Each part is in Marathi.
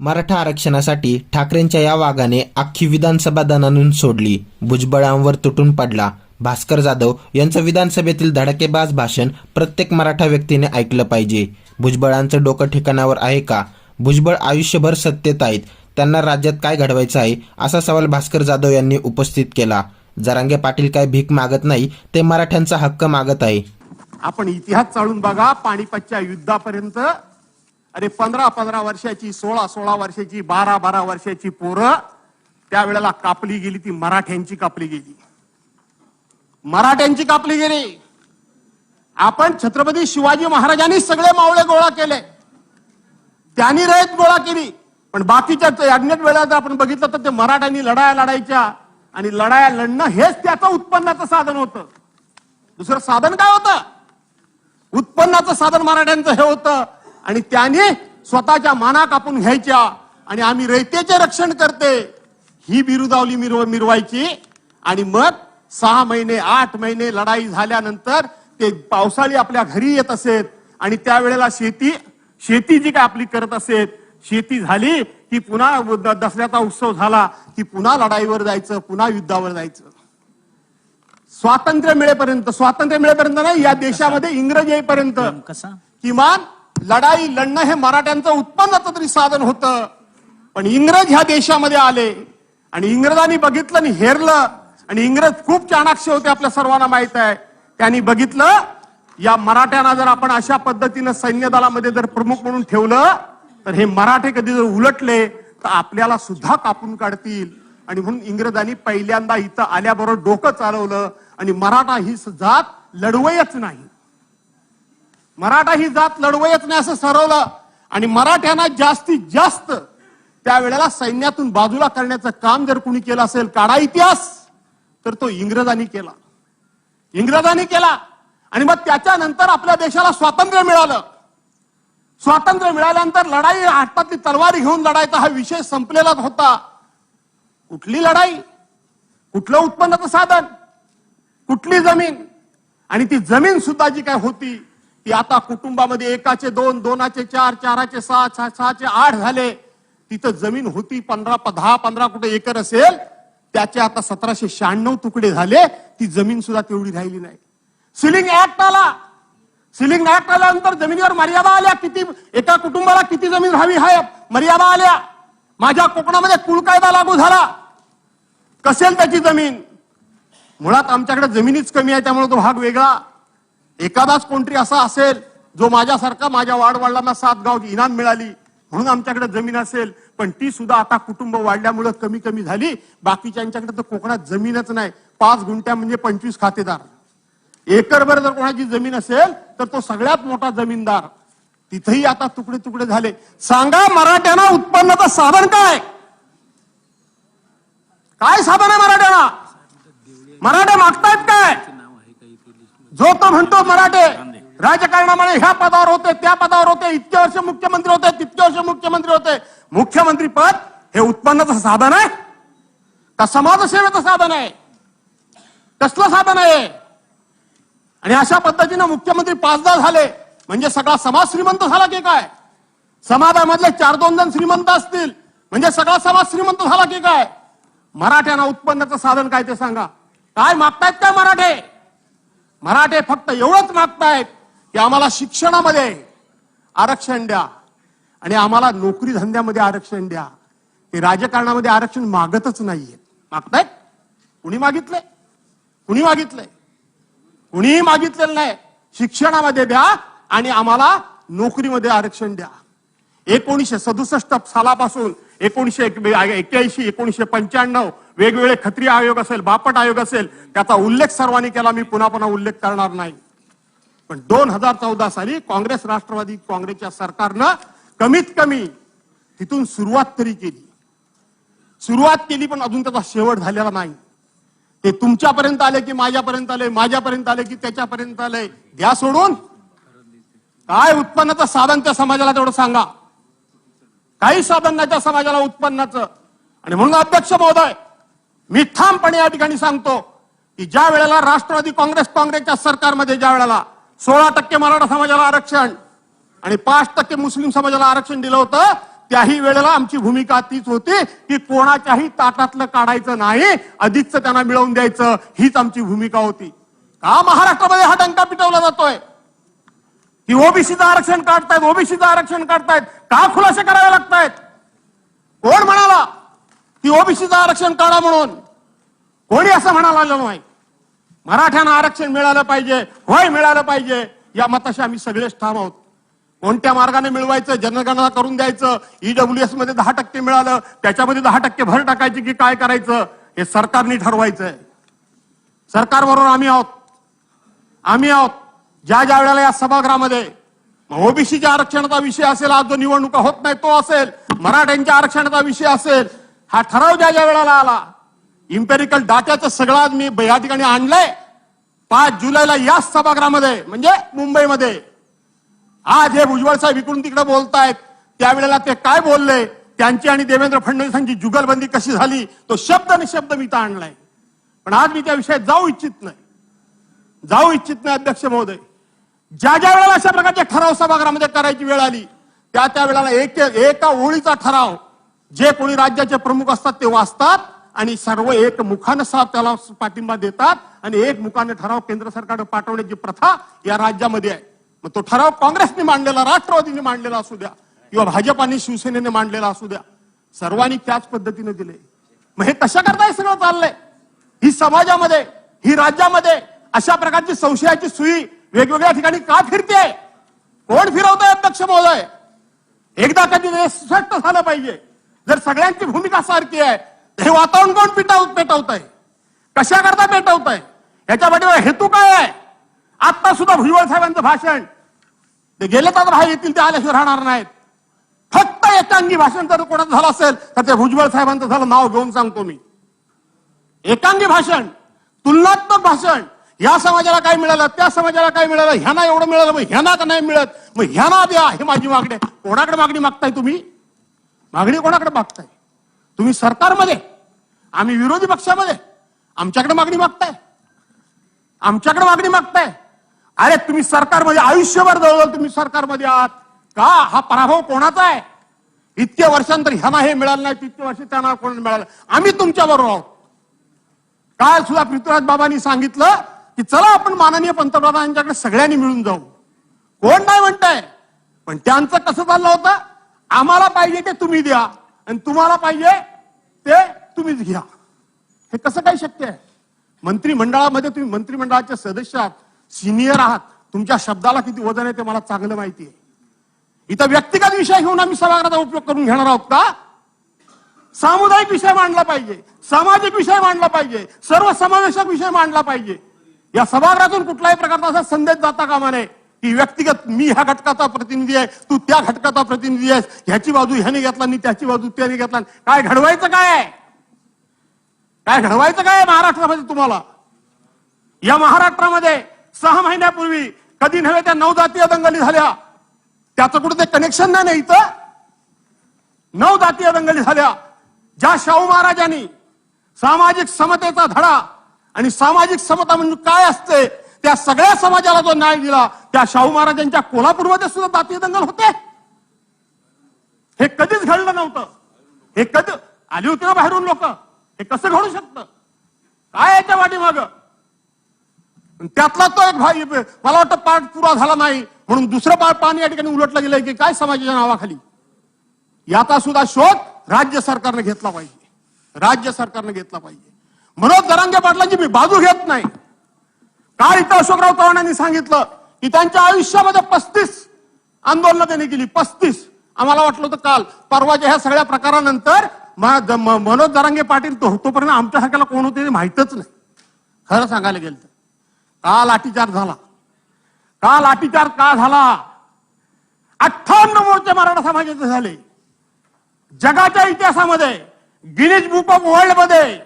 मराठा आरक्षणासाठी ठाकरेंच्या या वागाने अख्खी विधानसभा दणानून सोडली. भुजबळांवर तुटून पडला. भास्कर जाधव यांचं विधानसभेतील धडकेबाज भाषण प्रत्येक मराठा व्यक्तीने ऐकलं पाहिजे. भुजबळांचं डोकं ठिकाणावर आहे का? भुजबळ आयुष्यभर सत्तेत आहेत. त्यांना राज्यात काय घडवायचं आहे? असा सवाल भास्कर जाधव यांनी उपस्थित केला. जरांगे पाटील काय भीक मागत नाही ते मराठ्यांचा हक्क मागत आहे. आपण इतिहास चाळून बघा पाणीपतच्या युद्धापर्यंत अरे पंधरा पंधरा वर्षाची सोळा सोळा वर्षाची बारा बारा वर्षाची पोरं त्यावेळेला कापली गेली ती मराठ्यांची कापली गेली. मराठ्यांची कापली गेली. आपण छत्रपती शिवाजी महाराजांनी सगळे मावळे गोळा केले. त्यांनी रयत गोळा केली. पण बाकीच्या अज्ञात वेळा जर आपण बघितलं तर ते मराठ्यांनी लढाया लढायच्या. आणि लढाया लढणं हेच त्याचं उत्पन्नाचं साधन होतं. दुसरं साधन काय होतं? उत्पन्नाचं साधन मराठ्यांचं हे होतं. आणि त्याने स्वतःच्या माना कापून घ्यायच्या आणि आम्ही रयतेचे रक्षण करते. ही बिरुदावली मिरव मिरवायची. आणि मग सहा महिने आठ महिने लढाई झाल्यानंतर ते पावसाळी आपल्या घरी येत असेल आणि त्यावेळेला शेती शेती जी काय आपली करत असेल शेती झाली की पुन्हा दसऱ्याचा उत्सव झाला की पुन्हा लढाईवर जायचं पुन्हा युद्धावर जायचं. स्वातंत्र्य मिळेपर्यंत स्वातंत्र्य मिळेपर्यंत नाही या देशामध्ये इंग्रज येईपर्यंत. कसा? किमान लढाई लढणं हे मराठ्यांचं उत्पन्नाचं तरी साधन होतं. पण इंग्रज ह्या देशामध्ये आले आणि इंग्रजांनी बघितलं आणि हेरलं. आणि इंग्रज खूप चाणाक्ष होते आपल्या सर्वांना माहीत आहे. त्यांनी बघितलं या मराठ्यांना जर आपण अशा पद्धतीनं सैन्य दलामध्ये जर प्रमुख म्हणून ठेवलं तर हे मराठे कधी जर उलटले तर आपल्याला सुद्धा कापून काढतील. आणि म्हणून इंग्रजांनी पहिल्यांदा इथं आल्याबरोबर डोकं चालवलं. आणि मराठा ही जात लढवयच नाही. मराठा ही जात लढवयच नाही असं ठरवलं. आणि मराठ्यांना जास्तीत जास्त त्यावेळेला सैन्यातून बाजूला करण्याचं काम जर कुणी केलं असेल काढा इतिहास तर तो इंग्रजांनी केला. इंग्रजांनी केला. आणि मग त्याच्यानंतर आपल्या देशाला स्वातंत्र्य मिळालं. स्वातंत्र्य मिळाल्यानंतर लढाई हातातली तलवारी घेऊन लढायचा हा विषय संपलेलाच होता. कुठली लढाई? कुठलं उत्पन्नाचं साधन? कुठली जमीन? आणि ती जमीन सुद्धा जी काय होती ती आता कुटुंबामध्ये एकाचे दोन दोनाचे चार चाराचे सहा सहा- सहाचे आठ झाले. तिथं जमीन होती पंधरा प- दहा पंधरा कुठे एकर असेल त्याचे आता सतराशे शहाण्णव तुकडे झाले ती जमीन सुद्धा तेवढी राहिली नाही. सिलिंग ऍक्ट आला. सिलिंग ऍक्ट आल्यानंतर जमिनीवर मर्यादा आल्या. किती एका कुटुंबाला किती जमीन हवी हाय मर्यादा आल्या. माझ्या कोकणामध्ये कुळ कायदा लागू झाला. कसेल त्याची जमीन? मुळात आमच्याकडे जमिनीच कमी आहे त्यामुळे तो भाग वेगळा. एखादाच कोणतरी असा असेल जो माझ्यासारखा माझ्या वाडवडिलांना सात गाव इनाम मिळाली म्हणून आमच्याकडे जमीन असेल पण ती सुद्धा आता कुटुंब वाढल्यामुळे कमी कमी झाली बाकीच्यांच्याकडे तर कोकणात जमीनच नाही. पाच गुंठ्या म्हणजे पंचवीस खातेदार. एकरभर जर कोणाची जमीन असेल तर तो सगळ्यात मोठा जमीनदार. तिथेही आता तुकडे तुकडे झाले. सांगा मराठ्यांना उत्पन्नाचं साधन काय? काय साधन आहे मराठ्यांना? मराठ्या मागतायत काय? जो तो म्हणतो मराठे राजकारणामुळे ह्या पदावर होते त्या पदावर होते इतके वर्ष मुख्यमंत्री होते तितके वर्ष मुख्यमंत्री होते. मुख्यमंत्री पद हे उत्पन्नाचं साधन आहे. का समाजसेवेचं साधन आहे? कसलं साधन आहे? आणि अशा पद्धतीनं मुख्यमंत्री पाचदा झाले. म्हणजे सगळा समाज श्रीमंत झाला की काय? समाजामधले चार दोन जण श्रीमंत असतील. म्हणजे सगळा समाज श्रीमंत झाला की काय? मराठ्यांना उत्पन्नाचं साधन काय ते सांगा. काय मागतायत काय मराठे? मराठे फक्त एवढंच मागतायत की आम्हाला शिक्षणामध्ये आरक्षण द्या. आणि आम्हाला नोकरी धंद्यामध्ये आरक्षण द्या. ते राजकारणामध्ये आरक्षण मागतच नाहीये. मागतायत? कुणी मागितलंय कुणी मागितलंय कुणीही मागितलेलं नाही. शिक्षणामध्ये द्या आणि आम्हाला नोकरीमध्ये आरक्षण द्या. एकोणीसशे सदुसष्ट सालापासून एकोणीशे एक्क्याऐंशी एकोणीशे पंच्याण्णव वेगवेगळे खत्री आयोग असेल बापट आयोग असेल त्याचा उल्लेख सर्वांनी केला मी पुन्हा पुन्हा उल्लेख करणार नाही. पण दोन हजार चौदा साली काँग्रेस राष्ट्रवादी काँग्रेसच्या सरकारनं कमीत कमी तिथून सुरुवात तरी केली. सुरुवात केली पण अजून त्याचा शेवट झालेला नाही. ते तुमच्यापर्यंत आले की माझ्यापर्यंत आले माझ्यापर्यंत आले की त्याच्यापर्यंत आले द्या सोडून. काय उत्पन्नाचं साधन त्या समाजाला तेवढं सांगा. काही साधन नाही त्या समाजाला उत्पन्नाचं. आणि म्हणून अध्यक्ष महोदय मी ठामपणे या ठिकाणी सांगतो की ज्या वेळेला राष्ट्रवादी काँग्रेस काँग्रेसच्या सरकारमध्ये ज्या वेळेला सोळा टक्के मराठा समाजाला आरक्षण आणि पाच टक्के मुस्लिम समाजाला आरक्षण दिलं होतं त्याही वेळेला आमची भूमिका तीच होती की कोणाच्याही ताटातलं काढायचं नाही अधिकच त्यांना मिळवून द्यायचं हीच आमची भूमिका होती. का महाराष्ट्रामध्ये हा डंका पिटवला जातोय? की ओबीसीचं आरक्षण काढतायत ओबीसीचं आरक्षण काढतायत का खुलासे करावे लागतायत? कोण म्हणाला? की ओबीसीचं आरक्षण काढा म्हणून. कोणी असं म्हणायला आलं नाही. मराठ्यांना आरक्षण मिळालं पाहिजे होय मिळालं पाहिजे या मताशी आम्ही सगळेच ठाम आहोत. कोणत्या मार्गाने मिळवायचं जनगणना करून द्यायचं ईडब्ल्यू एसमध्ये दहा टक्के मिळालं त्याच्यामध्ये दहा टक्के भर टाकायची की काय करायचं हे सरकारने ठरवायचंय. सरकारबरोबर आम्ही आहोत. आम्ही आहोत. ज्या ज्या वेळेला या सभागृहामध्ये ओबीसीच्या आरक्षणाचा विषय असेल आज जो निवडणुका होत नाही तो असेल मराठ्यांच्या आरक्षणाचा विषय असेल हा ठराव ज्या ज्या वेळेला आला इम्पेरिकल डाट्याचं सगळं आज मी या ठिकाणी आणलंय. पाच जुलैला याच सभागृहामध्ये म्हणजे मुंबईमध्ये. आज हे भुजबळ साहेब इकडून तिकडे बोलतायत. त्यावेळेला ते काय बोलले? त्यांची आणि देवेंद्र फडणवीसांची जुगलबंदी कशी झाली? तो शब्द निशब्द मी तर आणलाय. पण आज मी त्या विषयात जाऊ इच्छित नाही. जाऊ इच्छित नाही अध्यक्ष महोदय. ज्या ज्या वेळेला अशा प्रकारचे ठराव सभागृहामध्ये करायची वेळ आली त्या त्या वेळेला एक एका ओळीचा ठराव जे कोणी राज्याचे प्रमुख असतात ते वाचतात आणि सर्व एक मुखानं साफ त्याला पाठिंबा देतात आणि एक मुखाने ठराव केंद्र सरकारने पाठवण्याची प्रथा या राज्यामध्ये आहे. मग तो ठराव काँग्रेसने मांडलेला राष्ट्रवादीने मांडलेला असू द्या किंवा भाजप आणि शिवसेनेने मांडलेला असू द्या. सर्वांनी त्याच पद्धतीने दिले. मग हे कशा करता हे सगळं चाललंय? ही समाजामध्ये ही राज्यामध्ये अशा प्रकारची संशयाची सुई वेगवेगळ्या ठिकाणी का फिरते कोण फिरवतंय अध्यक्ष महोदय? एकदा कधी हे स्पष्ट झालं पाहिजे. जर सगळ्यांची भूमिका सारखी आहे तर हे वातावरण कोण पेटाव पेटवत आहे कशाकरता पेटवत आहे याच्या पाठीवर हेतू काय आहे? आता सुद्धा भुजबळ साहेबांचं भाषण. ते गेले तर बाहेर येतील ते आल्याशिवाय राहणार नाहीत. फक्त एकांगी भाषण जर कोणाचं झालं असेल तर ते भुजबळ साहेबांचं झालं नाव घेऊन सांगतो मी. एकांगी भाषण तुलनात्मक भाषण या समाजाला काय मिळालं त्या समाजाला काय मिळालं ह्यांना एवढं मिळालं मग ह्यांना का नाही मिळत. मग ह्यांना द्या हे माझी मागणी आहे. कोणाकडे मागणी मागताय तुम्ही? मागणी कोणाकडे मागताय? तुम्ही सरकारमध्ये आम्ही विरोधी पक्षामध्ये आमच्याकडे मागणी मागताय. आमच्याकडे मागणी मागताय. अरे तुम्ही सरकारमध्ये आयुष्यभर जवळ तुम्ही सरकारमध्ये आहात. का? हा पराभव कोणाचा आहे? इतक्या वर्षांतर ह्यांना हे मिळालं नाही तितके वर्ष त्यांना कोण मिळालं आम्ही तुमच्या बरोबर आहोत. काल सुद्धा पृथ्वीराज बाबांनी सांगितलं की चला आपण माननीय पंतप्रधानांच्याकडे सगळ्यांनी मिळून जाऊ. कोण नाही म्हणताय? पण त्यांचं कसं चाललं होतं? आम्हाला पाहिजे ते तुम्ही द्या. आणि तुम्हाला पाहिजे ते तुम्हीच घ्या. हे कसं काय शक्य आहे? मंत्रिमंडळामध्ये तुम्ही मंत्रिमंडळाचे सदस्य आहात सिनियर आहात. तुमच्या शब्दाला किती वजन आहे ते मला चांगलं माहिती आहे. इथं व्यक्तिगत विषय घेऊन आम्ही सभागृहाचा उपयोग करून घेणार आहोत का? सामुदायिक विषय मांडला पाहिजे सामाजिक विषय मांडला पाहिजे सर्व समावेशक विषय मांडला पाहिजे. या सभागृहातून कुठल्याही प्रकारचा असा संदेश जाता कामा नये. की व्यक्तिगत मी ह्या घटकाचा प्रतिनिधी आहे तू त्या घटकाचा प्रतिनिधी आहेस. ह्याची बाजू ह्याने घेतला आणि त्याची बाजू त्याने घेतला. काय घडवायचं काय? आहे काय घडवायचं काय महाराष्ट्रामध्ये तुम्हाला? या महाराष्ट्रामध्ये सहा महिन्यापूर्वी कधी नव्हे त्या नवजातीय दंगली झाल्या. त्याचं कुठं ते कनेक्शन नाही ना इथं? नवजातीय दंगली झाल्या. ज्या शाहू महाराजांनी सामाजिक समतेचा धडा आणि सामाजिक समता म्हणजे काय असते? त्या सगळ्या समाजाला जो न्याय दिला त्या शाहू महाराजांच्या कोल्हापूरमध्ये सुद्धा जातीय दंगल होते. हे कधीच घडलं नव्हतं. हे कधी आली होती ना बाहेरून लोक. हे कसं घडू शकतं? काय याच्या पाठीमाग? त्यातला तो एक भाई मला वाटतं पाठ पुरा झाला नाही. म्हणून दुसरं पा- पाणी या ठिकाणी उलटलं गेलंय की काय समाजाच्या नावाखाली? याचा सुद्धा शोध राज्य सरकारने घेतला पाहिजे. राज्य सरकारने घेतला पाहिजे. मनोज जरांगे पाटलांची मी बाजू घेत नाही. काल इथं अशोकराव चव्हाणांनी सांगितलं की त्यांच्या आयुष्यामध्ये पस्तीस आंदोलनं त्यांनी केली पस्तीस. आम्हाला वाटलं होतं काल परवाच्या ह्या सगळ्या प्रकारानंतर म- म- मनोज दरांगे पाटील तो तोपर्यंत आमच्या सारख्याला कोण होते माहीतच माहितच नाही. खरं सांगायला गेलं तर. का अतिचार झाला? का अतिचार का झाला? अठ्ठावन्न मोर्चे मराठा समाजाचे झाले. जगाच्या इतिहासामध्ये गिनीज बुक ऑफ वर्ल्डमध्ये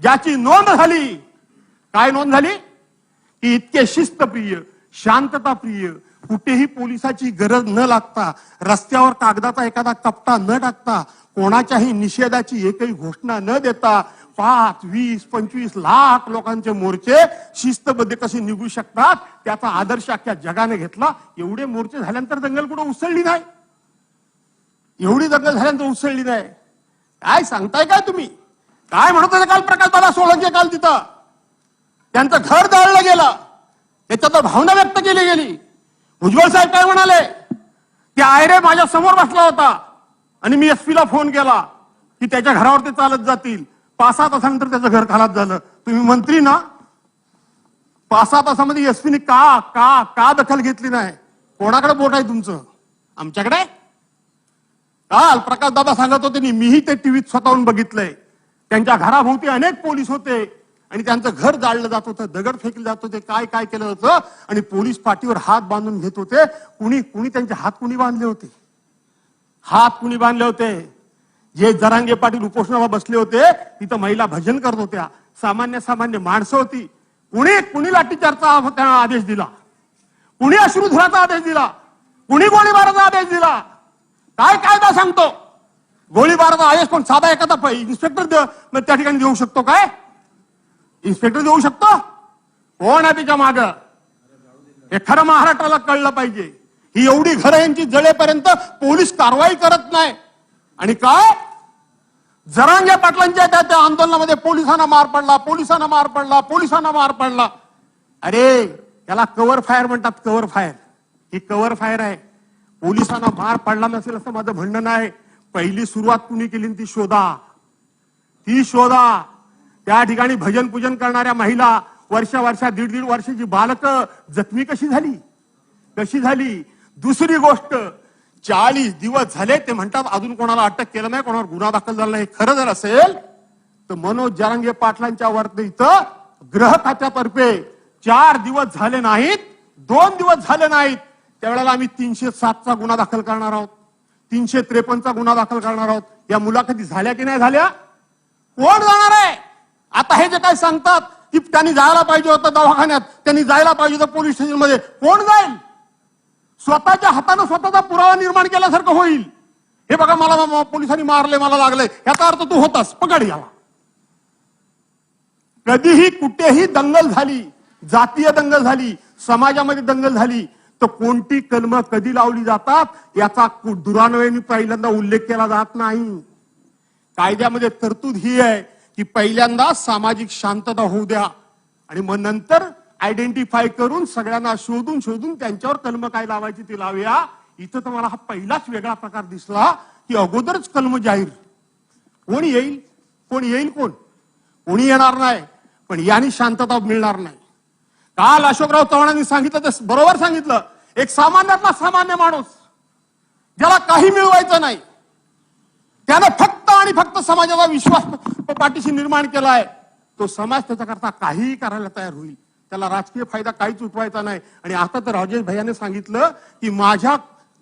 ज्याची नोंद झाली. काय नोंद झाली? की इतके शिस्तप्रिय शांतताप्रिय कुठेही पोलिसाची गरज न लागता रस्त्यावर कागदाचा एखादा कपटा न टाकता कोणाच्याही निषेधाची एकही घोषणा न देता पाच वीस पंचवीस लाख लोकांचे मोर्चे शिस्तबद्ध कसे निघू शकतात त्याचा आदर्श अख्ख्या जगाने घेतला. एवढे मोर्चे झाल्यानंतर दंगल कुठं उसळली नाही? एवढी दंगल झाल्यानंतर उसळली नाही. काय सांगताय काय तुम्ही? काय म्हणत काल प्रकाश दादा सोळंके काल तिथं? त्यांचं घर जाळलं गेलं. त्याच्यात भावना व्यक्त केली गेली. उज्ज्वल साहेब काय म्हणाले? की आयरे माझ्यासमोर बसला होता. आणि मी एसपी ला फोन केला की त्याच्या घरावर ते चालत जातील. पाच सहा तासानंतर त्याचं घर खालात झालं. तुम्ही मंत्री ना? पाच सहा तासामध्ये एसपीने का का का दखल घेतली नाही? कोणाकडे बोट आहे तुमचं? आमच्याकडे? काल प्रकाश दादा सांगत होते मीही ते टीव्हीत स्वतःहून बघितलंय. त्यांच्या घराभोवती अनेक पोलीस होते. आणि त्यांचं घर जाळलं जात होतं दगड फेकले जात होते. काय काय केलं होतं? आणि पोलीस पाठीवर हात बांधून घेत होते. कुणी कुणी त्यांचे हात कुणी बांधले होते? हात कुणी बांधले होते? जे जरांगे पाटील उपोषणाला बसले होते तिथं महिला भजन करत होत्या. सामान्य सामान्य माणसं होती. कुणी कुणी लाठीचारचा त्यांना आदेश दिला? कुणी अश्रुधुराचा आदेश दिला? कुणी गोळीबाराचा आदेश दिला? काय कायदा सांगतो? गोळीबाराचा आदेश कोण साधा एखादा इन्स्पेक्टर मग त्या ठिकाणी देऊ शकतो काय? इन्स्पेक्टर देऊ शकतो? कोण आहे तिच्या माग? हे खरं महाराष्ट्राला कळलं पाहिजे. ही एवढी घरं यांची जळेपर्यंत पोलीस कारवाई करत नाही. आणि काय? जरांगे पाटलांच्या त्या त्या आंदोलनामध्ये पोलिसांना मार पडला पोलिसांना मार पडला पोलिसांना मार पडला. अरे याला कव्हर फायर म्हणतात कव्हर फायर ही कव्हर फायर आहे. पोलिसांना मार पडला नसेल असं माझं म्हणणं नाही. पहिली सुरुवात कुणी केली ती शोधा. ती शोधा. त्या ठिकाणी भजन पूजन करणाऱ्या महिला वर्षा वर्षा दीड दीड वर्षाची बालक जखमी कशी झाली? कशी झाली? दुसरी गोष्ट चाळीस दिवस झाले ते म्हणतात अजून कोणाला अटक केलं नाही कोणावर गुन्हा दाखल झाला नाही. खरं जर असेल तर मनोज जरांगे पाटलांच्या वरती इथं ग्रह खात्यातर्फे चार दिवस झाले नाहीत दोन दिवस झाले नाहीत. त्यावेळेला आम्ही तीनशे सातचा गुन्हा दाखल करणार आहोत. तीनशे त्रेपन्नचा गुन्हा दाखल करणार आहोत. या मुलाखती झाल्या की नाही झाल्या? कोण जाणार आहे? आता हे जे काय सांगतात की त्यांनी जायला पाहिजे होतं दवाखान्यात त्यांनी जायला पाहिजे होतं पोलीस स्टेशनमध्ये कोण जाईल? स्वतःच्या हातानं स्वतःचा पुरावा निर्माण केल्यासारखं होईल. हे बघा मला पोलिसांनी मारले मला लागले. याचा अर्थ तू होतास पकड याला. कधीही कुठेही दंगल झाली जातीय दंगल झाली समाजामध्ये दंगल झाली तर कोणती कलम कधी लावली जातात याचा कु- दुरान्वयाने पहिल्यांदा उल्लेख केला जात नाही. कायद्यामध्ये तरतूद ही आहे की पहिल्यांदा सामाजिक शांतता होऊ द्या. आणि मग नंतर आयडेंटिफाय करून सगळ्यांना शोधून शोधून त्यांच्यावर कलम काय लावायची ते लावूया. इथं तर मला हा पहिलाच वेगळा प्रकार दिसला की अगोदरच कलम जाहीर. कोण येईल? कोण येईल कोण? कोणी येणार नाही. पण यांनी शांतता मिळणार नाही. काल अशोकराव चव्हाणांनी सांगितलं तर बरोबर सांगितलं. एक सामान्यातला सामान्य माणूस ज्याला काही मिळवायचं नाही त्यानं फक्त आणि फक्त समाजाचा विश्वास पाठीशी निर्माण केला आहे तो समाज त्याच्याकरता काहीही करायला तयार होईल. त्याला राजकीय फायदा काहीच उठवायचा नाही. आणि आता तर राजेश भैयाने सांगितलं की माझ्या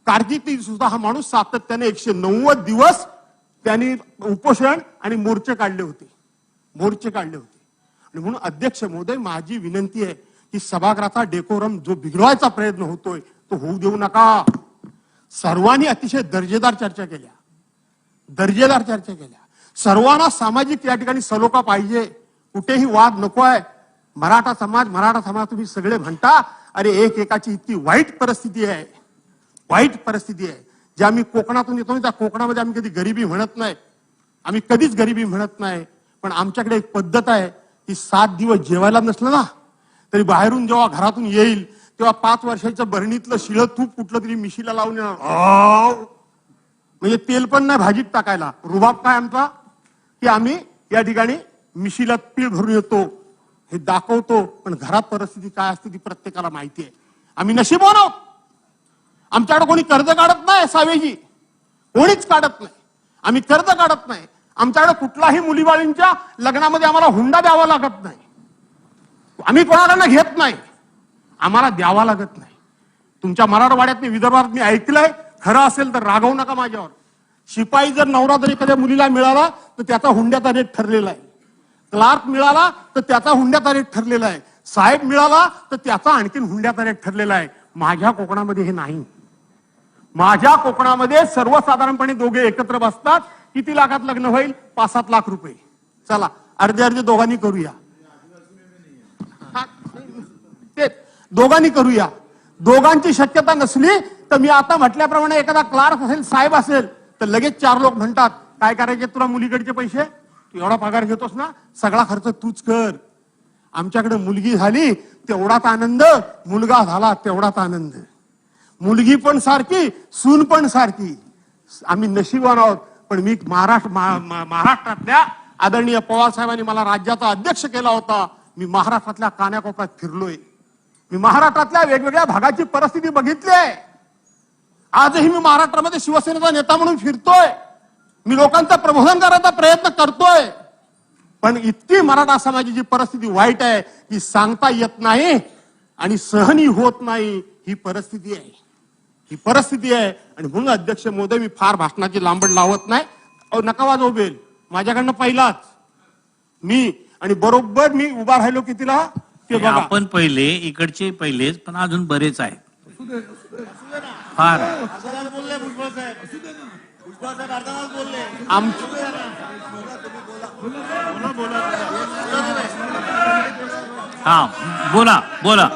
कारकिर्दीत सुद्धा हा माणूस सातत्याने एकशे नव्वद दिवस त्यांनी उपोषण आणि मोर्चे काढले होते. मोर्चे काढले होते. आणि म्हणून अध्यक्ष महोदय माझी विनंती आहे की सभागृहाचा डेकोरम जो बिघडवायचा प्रयत्न होतोय तो होऊ देऊ नका. सर्वांनी अतिशय दर्जेदार चर्चा केल्या. दर्जेदार चर्चा केल्या. सर्वांना सामाजिक या ठिकाणी सलोखा पाहिजे. कुठेही वाद नको आहे. मराठा समाज मराठा समाज तुम्ही सगळे म्हणता अरे एक एकाची इतकी वाईट परिस्थिती आहे. वाईट परिस्थिती आहे. जे आम्ही कोकणातून येतो त्या कोकणामध्ये आम्ही कधी गरिबी म्हणत नाही. आम्ही कधीच गरिबी म्हणत नाही. पण आमच्याकडे एक पद्धत आहे की सात दिवस जेवायला नसलं ना तरी बाहेरून जेव्हा घरातून येईल तेव्हा पाच वर्षाच्या बरणीतलं शिळ तूप कुठलं तरी मिशीला लावून येणार. म्हणजे तेल पण नाही भाजीत टाकायला. रुबाब काय आमचा? की आम्ही या ठिकाणी मिशीला पीळ भरून येतो हे दाखवतो पण घरात परिस्थिती काय असते ती प्रत्येकाला माहिती आहे. आम्ही नशीब आहोत. आमच्याकडे कोणी कर्ज काढत नाही सावेजी. कोणीच काढत नाही. आम्ही कर्ज काढत नाही. आमच्याकडे कुठलाही मुलीबाळींच्या लग्नामध्ये आम्हाला हुंडा द्यावा लागत नाही. आम्ही कोणाला घेत नाही. आम्हाला द्यावा लागत नाही. तुमच्या मराठवाड्यात मी विदर्भात मी ऐकलंय खरं असेल तर रागवू नका माझ्यावर. शिपाई जर नवरा जर एखाद्या मुलीला मिळाला तर त्याचा हुंड्याचा रेट ठरलेला आहे. क्लार्क मिळाला तर त्याचा हुंड्याचा रेट ठरलेला आहे. साहेब मिळाला तर त्याचा आणखीन हुंड्याचा रेट ठरलेला आहे. माझ्या कोकणामध्ये हे नाही. माझ्या कोकणामध्ये सर्वसाधारणपणे दोघे एकत्र बसतात. किती लाखात लग्न होईल? पाच सात लाख रुपये. चला अर्धे अर्धे दोघांनी करूया. ते दोघांनी करूया. दोघांची शक्यता नसली तर मी आता म्हटल्याप्रमाणे एखादा क्लार्क असेल साहेब असेल तर लगेच चार लोक म्हणतात काय करायचे तुला मुलीकडचे पैसे? तू एवढा पगार घेतोस ना सगळा खर्च तूच कर. आमच्याकडे मुलगी झाली तेवढाच आनंद मुलगा झाला तेवढाच आनंद. मुलगी पण सारखी सून पण सारखी. आम्ही नशीबवान आहोत पण मी महाराष्ट्र महाराष्ट्रातल्या आदरणीय पवार साहेबांनी मला राज्याचा अध्यक्ष केला होता. मी महाराष्ट्रातल्या कान्याकोपऱ्यात फिरलोय. मी महाराष्ट्रातल्या वेगवेगळ्या भागाची परिस्थिती बघितली आहे आजही मी महाराष्ट्रामध्ये शिवसेनेचा नेता म्हणून फिरतोय. मी लोकांचं प्रबोधन करायचा प्रयत्न करतोय. पण इतकी मराठा समाजाची परिस्थिती वाईट आहे की सांगता येत नाही आणि सहनी होत नाही. ही परिस्थिती आहे. ही परिस्थिती आहे. आणि म्हणून अध्यक्ष मोदी मी फार भाषणाची लांबड लावत नाही. अहो नका वाजवू बेल. माझ्याकडनं पहिलाच. मी आणि बरोबर मी उभा राहिलो कितीला ते बघा. आपण पहिले इकडचे पहिलेच पण अजून बरेच आहेत. फार. आम- हा बोला बोला.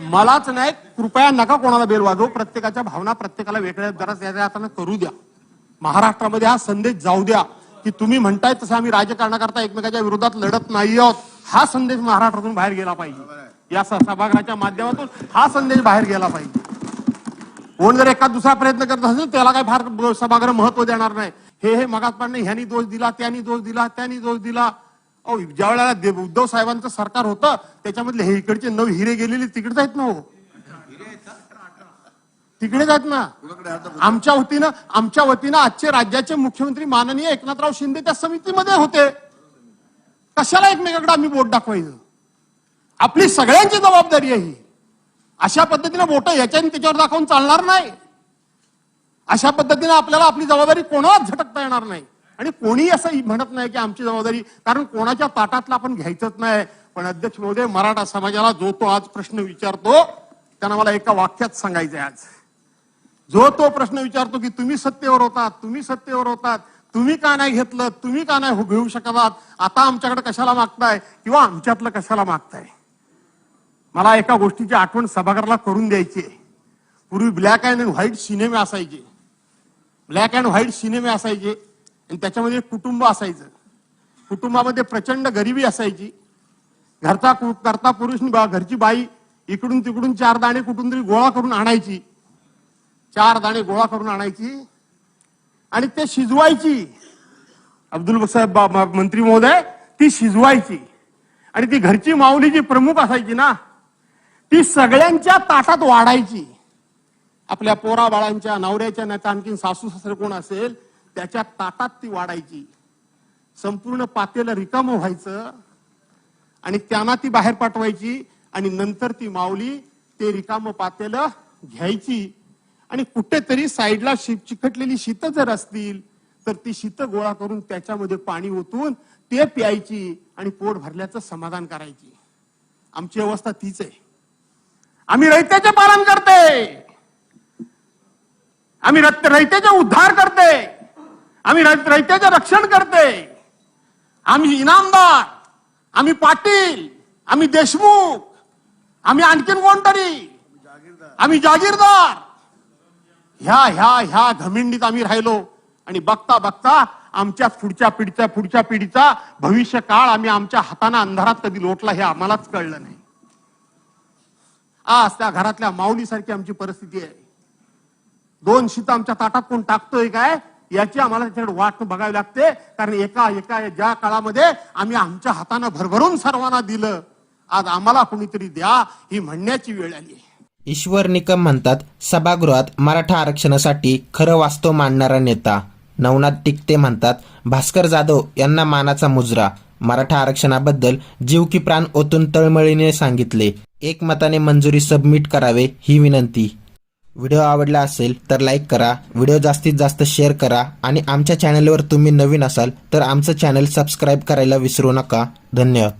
मलाच नाही कृपया नका कोणाला बेल वाजवू. प्रत्येकाच्या भावना प्रत्येकाला वेगळ्या. जरा त्याच्या हाताने करू द्या. महाराष्ट्रामध्ये हा संदेश जाऊ द्या. की तुम्ही म्हणताय तसं आम्ही राजकारणाकरता एकमेकाच्या विरोधात लढत नाही आहोत. हा संदेश महाराष्ट्रातून बाहेर गेला पाहिजे. या सभागृहाच्या माध्यमातून हा संदेश बाहेर गेला पाहिजे. कोण जर एका दुसरा प्रयत्न करत असेल त्याला काय फार सभागृह महत्त्व देणार नाही. हे हे मगात पण ह्यांनी दोष दिला त्यांनी दोष दिला त्यांनी दोष दिला. अहो ज्या वेळेला उद्धव साहेबांचं सरकार होतं त्याच्यामधले हे इकडचे नऊ हिरे गेलेले तिकडेच आहेत ना हो. तिकडेच आहेत ना. आमच्या वतीनं आमच्या वतीनं आजचे राज्याचे मुख्यमंत्री माननीय एकनाथराव शिंदे त्या समितीमध्ये होते. कशाला एकमेकाकडे आम्ही बोट दाखवायचं? आपली सगळ्यांची जबाबदारी आहे ही. अशा पद्धतीने बोट याच्याने त्याच्यावर दाखवून चालणार नाही. अशा पद्धतीने आपल्याला आपली जबाबदारी कोणालाच झटकता येणार नाही. आणि कोणी असं म्हणत नाही की आमची जबाबदारी कारण कोणाच्या ताटातला आपण घ्यायचंच नाही. पण अध्यक्ष महोदय मराठा समाजाला जो तो आज प्रश्न विचारतो त्यांना मला एका वाक्यात सांगायचंय आज. जो तो प्रश्न विचारतो की तुम्ही सत्तेवर होतात तुम्ही सत्तेवर होतात तुम्ही का नाही घेतलं तुम्ही का नाही घेऊ शकत आता आमच्याकडे कशाला मागताय किंवा आमच्यातलं कशाला मागताय? मला एका गोष्टीची आठवण सभागृहाला करून द्यायची आहे. पूर्वी ब्लॅक अँड व्हाईट सिनेमे असायचे. ब्लॅक अँड व्हाईट सिनेमे असायचे. आणि त्याच्यामध्ये कुटुंब असायचं. कुटुंबामध्ये प्रचंड गरिबी असायची. घरचा करता पुरुष बा- घरची बाई इकडून तिकडून चार दाणे कुठून तरी गोळा करून आणायची. चार दाणे गोळा करून आणायची. आणि ते शिजवायची. अब्दुल साहेब बा- मंत्री महोदय ती शिजवायची. आणि ती घरची माऊली जी प्रमुख असायची ना. ती सगळ्यांच्या ताटात वाढायची. आपल्या पोरा बाळांच्या नवऱ्याच्या नाही आणखीन सासू सासरे कोण असेल त्याच्या ताटात ती वाढायची. संपूर्ण पातेलं रिकामं व्हायचं आणि त्यांना ती बाहेर पाठवायची आणि नंतर ती माऊली ते रिकामं पातेलं घ्यायची. आणि कुठेतरी साईडला शि चिकटलेली शीतं जर असतील तर ती शीतं गोळा करून त्याच्यामध्ये पाणी ओतून ते प्यायची आणि पोट भरल्याचं समाधान करायची. आमची अवस्था तीच आहे. आम्ही रैत्याचे पालन करते. आम्ही रयतेचे उद्धार करते. आम्ही रयतेचे रक्षण करते. आम्ही इनामदार आम्ही पाटील आम्ही देशमुख आम्ही आणखीन कोणतरी आम्ही जागीरदार. ह्या ह्या ह्या घमिंडीत आम्ही राहिलो. आणि बघता बघता आमच्या पुढच्या पिढीच्या पुढच्या पिढीचा भविष्य काळ आम्ही आमच्या हाताने अंधारात कधी लोटला हे आम्हालाच कळलं नाही. आज त्या घरातल्या माऊलीसारखी आमची परिस्थिती आहे. दोन शीत आमच्या ताटात कोण टाकतोय काय? याची आम्हाला त्याच्याकडे वाट बघावी लागते. कारण एका एका ज्या काळामध्ये आम्ही आमच्या हातानं भरभरून सर्वांना दिलं. आज आम्हाला कोणीतरी द्या ही म्हणण्याची वेळ आली ईश्वर निकम म्हणतात सभागृहात मराठा आरक्षणासाठी खरं वास्तव मांडणारा नेता. नवनाथ टिकते म्हणतात भास्कर जाधव यांना मानाचा मुजरा. मराठा आरक्षणाबद्दल जीव की प्राण ओतून तळमळीने सांगितले. एकमताने मंजुरी सबमिट करावे ही विनंती. व्हिडिओ आवडला असेल तर लाईक करा व्हिडिओ जास्तीत जास्त शेअर करा आणि आमच्या चॅनलवर तुम्ही नवीन असाल तर आमचं चॅनल सबस्क्राईब करायला विसरू नका. धन्यवाद.